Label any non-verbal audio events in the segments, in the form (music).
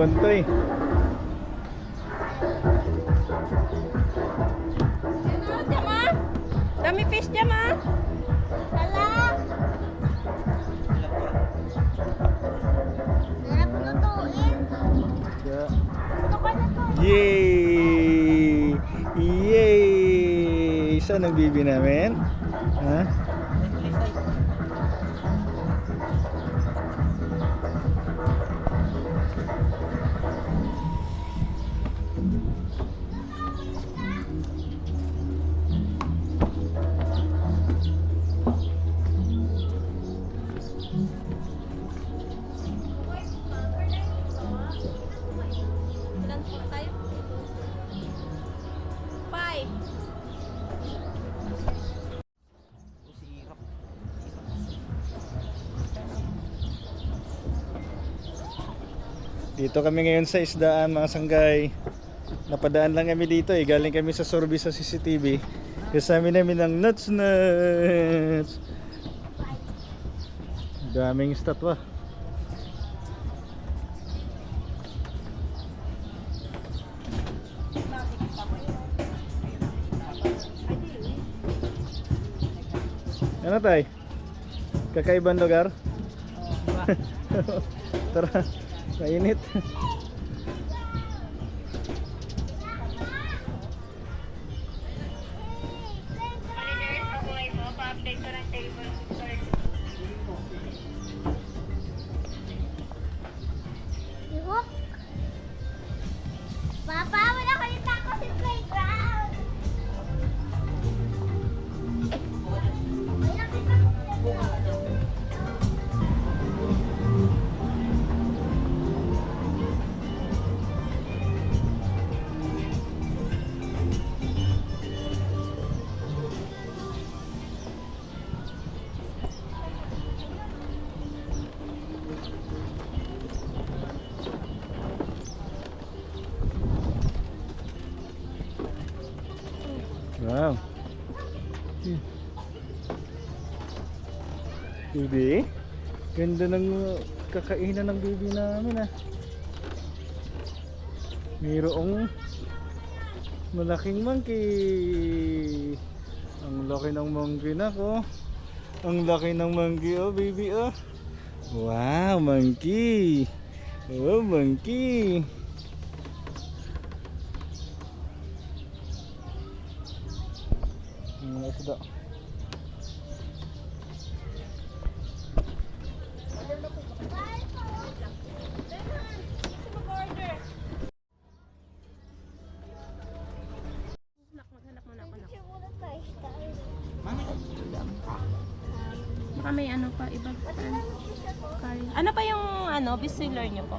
bantay. Jama? Dami fish, Jama. Hala. Sarap lutuin. Gusto ko na to. Yay! Yay! Saan ang bibi namin? Ha? Ilan Dito kami ngayon sa isdaan mga sanggay. Napadaan lang kami dito eh. Galing kami sa Sorbi sa CCTV. Kasama namin ng nuts nuts. Daming statwa. Ano tay? Kakaibang lugar? (laughs) Tara, mainit. Wow. Bibi, ganda ng kakainan ng bibi namin ah. Mayroong malaking monkey. Ang laki ng monkey na ko. Ang laki ng monkey oh baby oh. Wow, monkey. Oh, monkey. Mga isda. Baka may ano pa, ibang ano, curry. Ano pa yung ano, best seller niyo po?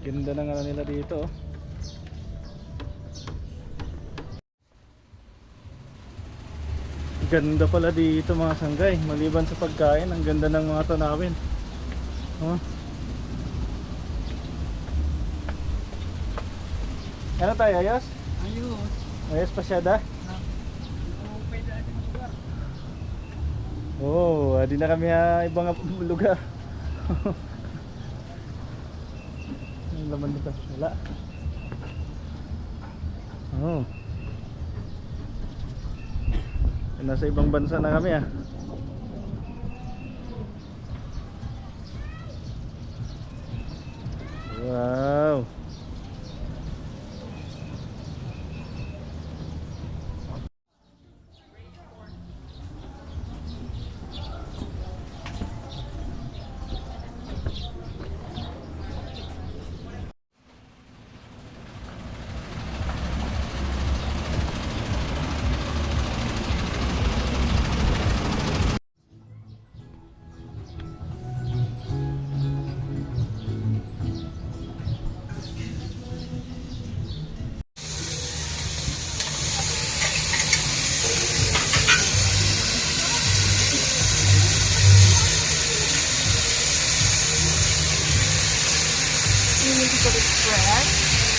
Ganda ng ano nila dito. oh. Ganda pala dito mga sanggay. Maliban sa pagkain, ang ganda ng mga tanawin. Oh. Ano tayo, ayos? Ayos. Ayos pa siya da? Oo, oh, di na kami ah, ibang lugar. (laughs) Laman nito, wala. Oh. Nasa ibang bansa na kami ah.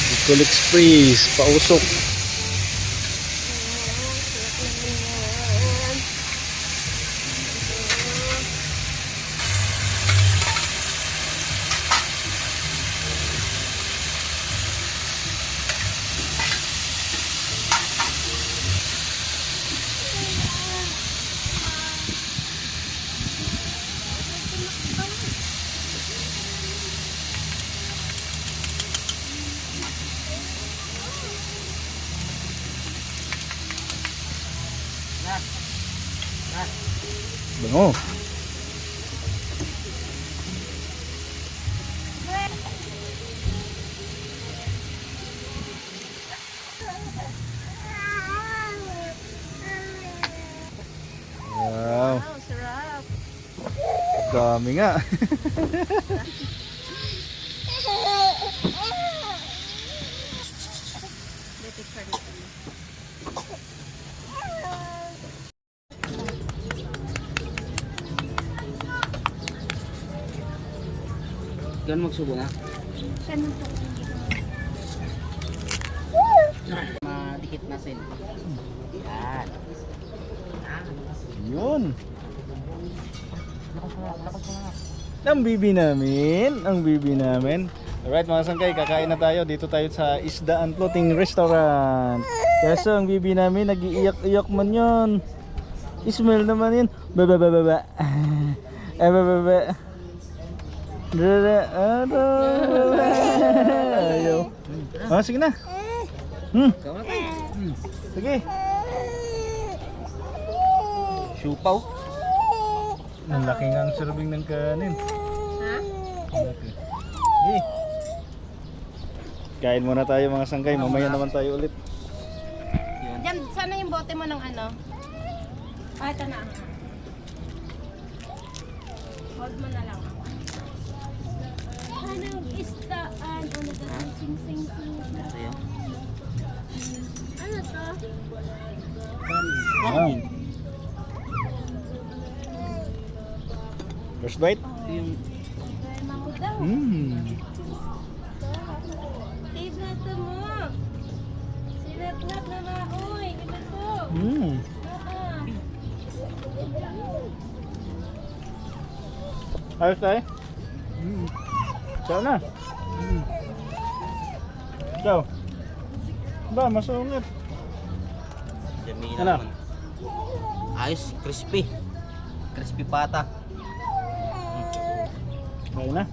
Bicol Express, pausok. Bango. Wow, Wow, sarap. dami nga. (laughs) Ganun magsubo na. Madikit natin. Yan. Yun. Ang bibi namin, ang bibi namin. Alright mga sangkay, kakain na tayo. Dito tayo sa Isdaan Floating Restaurant. Kaso ang bibi namin, nag-iiyak-iyak man yun. Ismail naman yun. Baba baba baba. (laughs) Eh baba baba. Dada, ano? Ayaw. Oh, sige na. Hmm, sige. Siupaw. Ang laki nga ang serving ng kanin. Ha? Ang laki. Sige. Kain muna tayo mga sangkay, mamaya naman tayo ulit. Yan. Diyan, sana yung bote mo ng ano? Ah, ito na. Hold mo na lang. Anong isdaan? Ano ba? Sing sing sing. Ito yun. Ano to? Wow. First bite? Ito yung Mango daw. Mmm. Favorite mo. Sinatnat na na. Uy, ito to. Mmm. Ayos tayo? Mmm. Saan na? Mmm. Ikaw? Ba, masungit. Jamila Ano? naman. Ayos, crispy. Crispy pata. Kain na?